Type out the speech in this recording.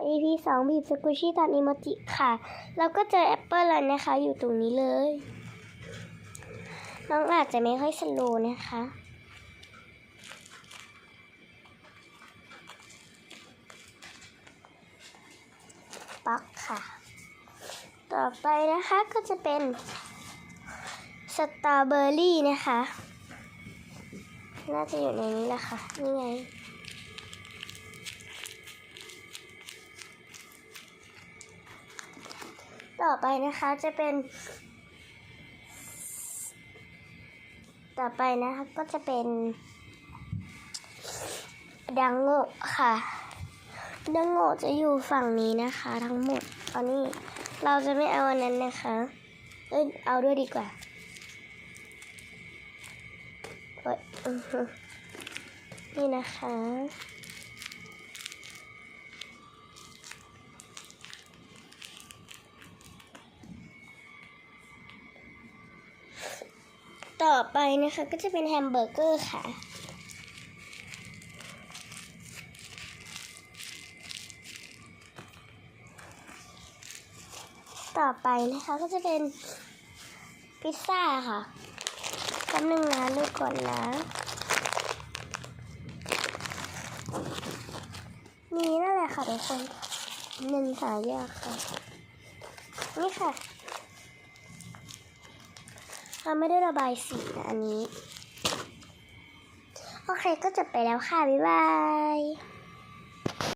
EP สองบีบสกุชี่ตอนอีโมจิค่ะแล้วก็เจอแอปเปิลแล้วนะคะ อยู่ตรงนี้เลย น้องอาจจะไม่ค่อยสโลนะคะ ปักค่ะ ต่อไปนะคะก็จะเป็นสตรอเบอร์รี่นะคะ น่าจะอยู่ในนี้แหละค่ะ นี่ไง ต่อไปนะคะจะเป็น ต่อไปนะคะก็จะเป็น ดังโง่ค่ะ ดังโง่จะอยู่ฝั่งนี้นะคะ ทั้งหมดอันนี้เราจะไม่เอาอันนั้นนะคะ เอ้ยเอาด้วยดีกว่าเอ้ยนี่นะคะ ต่อไปนะคะก็จะเป็นแฮมเบอร์เกอร์ค่ะ ต่อไปนะคะก็จะเป็นพิซซ่าค่ะแป๊บนึงนะดูก่อนนะ นี่นั่นแหละค่ะทุกคนหนึ่งหายากค่ะ นี่ค่ะ เราไม่ได้ระบายสีนะอันนี้ โอเคก็จบไปแล้วค่ะ บ๊ายบาย